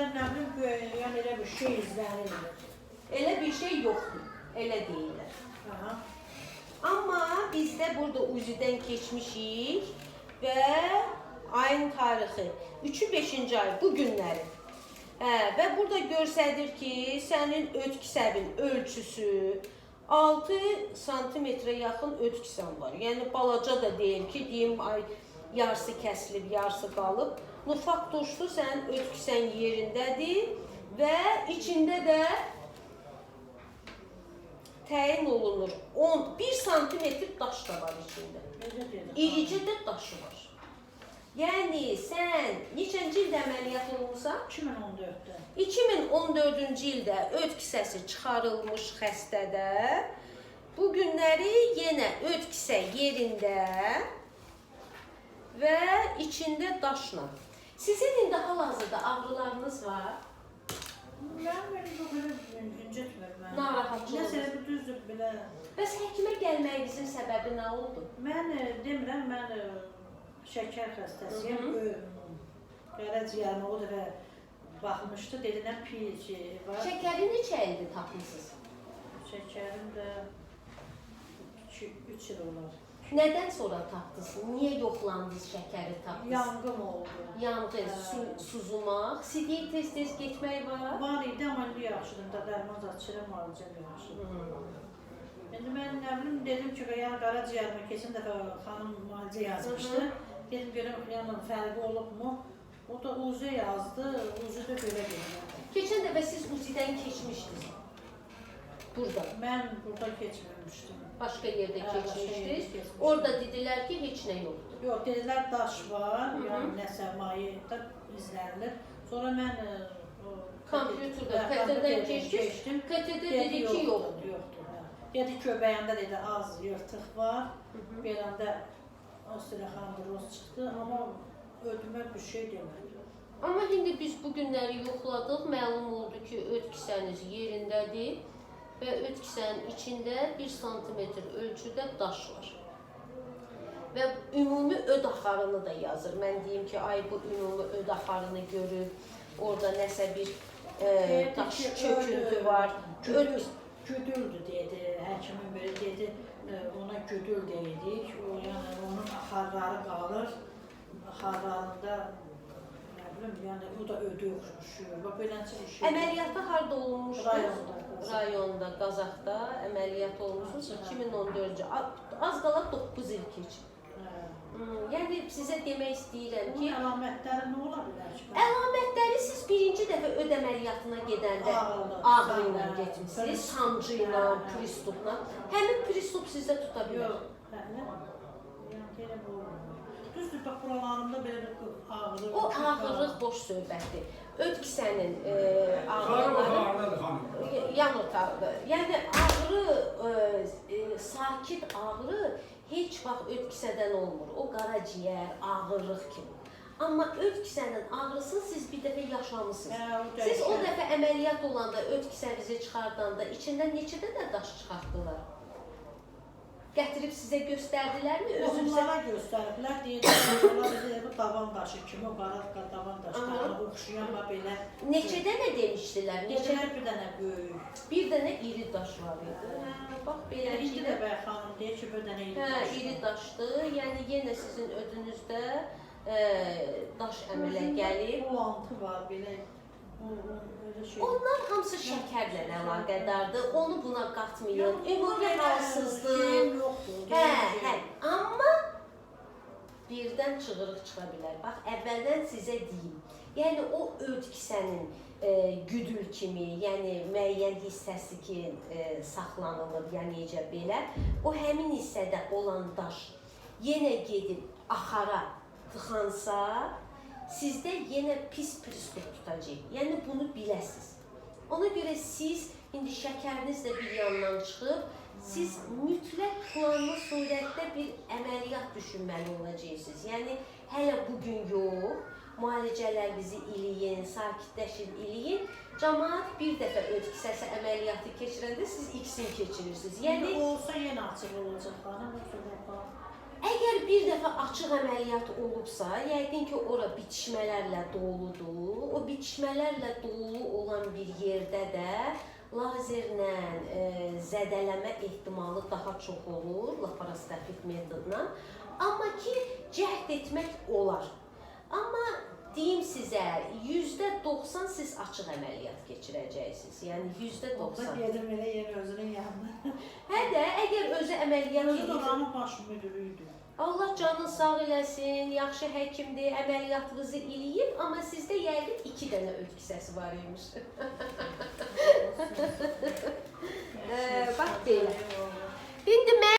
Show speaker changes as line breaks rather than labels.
bilim göy- yəni elə bir şey izlənir.
Elə bir şey yoxdur. Elə deyirlər.
Aha.
Amma biz də burada uzidən keçmişik və ayın tarixi 3-5-ci ay bu günləri. Hə, və burada göstərir ki, sənin öd kisəvin ölçüsü 6 santimetrə yaxın öd kisən var. Yəni balaca da deyil ki, deyim ay yarısı kəsilib, yarısı qalıb. No faktorşdu sənin öd kisən yerindədir və içində də təyin olunur. 10 1 santimetr daş da var içində. İricə də daşı var. Yəni sən neçənci ildə əməliyyat olmusan?
2014-də.
2014-cü ildə öd kisəsi çıxarılmış xəstədə bu günləri yenə öd kisə yerində və içində daşla. Sizin indi hal-hazırda ağrılarınız var?
Mən belə çox elə incitmir mən.
Narahatçılıq.
Nəsə bu düzdür belə.
Bəs həkimə gəlməyinizin səbəbi nə oldu?
Mən e, demirəm, mən e, şəkər xəstəsiyəm. Qaraciyərimə o dəfə baxmışdı, dedilər pH var.
Şəkəri neçə ildir tapmısınız?
Şəkərim də 3 il olar.
Nədən sonra tapdınız? Niyə yoxlandınız şəkəri tapdınız?
Yanğım oldu.
Yanğı,
Hə.
su, suzumaq, sidik tez-tez getmək var.
Var idi, amma indi yaxşıdır. Da dərman zaçıram, müalicəm yaxşıdır.
Hmm.
İndi mən nə bilim dedim ki, yəni qaraciyərimə keçən dəfə xanım müalicə yazmışdı. Dedim görüm yəni fərqi olubmu? O da UZ yazdı, UZ də belə dedi.
Keçən dəfə siz UZI-dən keçmişdiniz. Burada,
Mən burada Hə, başqa yerdə
keçmişdiniz.
keçmişdim.
Orada dedilər ki, heç nə yoxdur.
Yox, dedilər daş var,
Hı -hı.
yəni nəsə maye də izlənilir. Sonra mən e, kompüterdən
keçdiniz.
keçdim.
KT-də dedi ki. Yoxdur.
hə. Dedi köbəyəndə dedi az yırtıq var. Beləndə osteoxondroz çıxdı, amma ödümə bir şey demədi.
Amma indi biz bu günləri yoxladıq, məlum oldu ki, öd kisəniz yerindədir və öd kisənin içində 1 sm ölçüdə daş var. Və ümumi öd axarını da yazır. Mən deyim ki, ay bu ümumi öd axarını görüb, orada nəsə bir e, daş çöküntü var. Öd
güdüldü dedi, həkimin biri dedi, e, ona güdül deyirik. O yəni onun axarları qalır. Axarlarında bilim, yəni o da ödü oxşuşur. Bax beləncə bir şey.
əməliyyatı harda olunmuşdu?
Rayonda.
Rayonda, əməliyyat olmuşsunuz 2014-cü. A- Az qala 9 il keçib. Hmm, yəni sizə demək istəyirəm
Bunun
ki,
əlamətləri nə ola bilər
əlamətləri siz birinci dəfə öd əməliyyatına gedəndə ağrı ilə getmisiniz, sancı ilə, pristupla. Həmin pristup sizdə tuta bilər.
Düzdür, bax buralarımda belə bir ağrı.
O
küt
ağırlıq boş söhbətdir. Öd kisənin e, ağrıları yan otaqda. Yəni ağrı sakit ağrı heç vaxt öd kisədən olmur. O qaraciyər, ağırlıq kimi. Amma öd kisənin ağrısını siz bir dəfə yaşamısınız.
Hə,
Siz o dəfə əməliyyat olanda öd kisənizi çıxardanda içindən neçə dənə daş çıxartdılar? Gətirib sizə göstərdilərmi? Özünüzə
Onlara göstəriblər, davan daşı kimi, o qara davan daşlarına
Aha.
oxşayan və belə.
neçə dənə demişdilər? Neçə
bir dənə böyük.
bir dənə iri daş var idi. Hə, bax belə iri
də bəy xanım deyir ki, bir dənə iri
Hə,
daş.
iri daşdır. Yəni yenə sizin ödünüzdə e, daş əmələ gəlib.
Bulantı var belə. Şey.
Onlar hamısı şəkərlə əlaqədardır. Onu buna qatmayın.
Yox,
Ümumi
belə
halsızlıq.
şey yoxdur,
Hə, hə. Birdən çığırıq çıxa bilər. Bax, əvvəldən sizə deyim. Yəni o öd kisənin e, güdül kimi, yəni müəyyən hissəsi ki, e, saxlanılır, yəni necə belə, o həmin hissədə olan daş yenə gedib axara tıxansa, sizdə yenə pis pristup tutacaq. Yəni bunu biləsiz. Ona görə siz indi şəkəriniz də bir yandan çıxıb, siz mütləq planlı surətdə bir əməliyyat düşünməli olacaqsınız. Yəni hələ bu gün yox, müalicələrinizi eləyin, sakitləşin, eləyin. Cəmaət bir dəfə öd kisəsi əməliyyatı keçirəndə siz ikisini keçirirsiniz.
Yəni
Yəni
olsa yenə açıq olacaq xanım.
Əgər bir dəfə açıq əməliyyat olubsa, yəqin ki, ora bitişmələrlə doludur. O bitişmələrlə dolu olan bir yerdə də lazerlə e, zədələmə ehtimalı daha çox olur laparoskopik metodla. Amma ki, cəhd etmək olar. Amma deyim sizə, %90 siz açıq əməliyyat keçirəcəksiniz. Yəni
Onda
%90.
gedim elə yenə özünün yanına.
Hə də, əgər özü əməliyyat
Özü də
edirsə,
oranın baş müdürüydü.
Allah canını sağ eləsin, yaxşı həkimdir, əməliyyatınızı eləyib, amma sizdə yəqin 2 dənə öd kisəsi var imiş. Ee, belə. İndi mən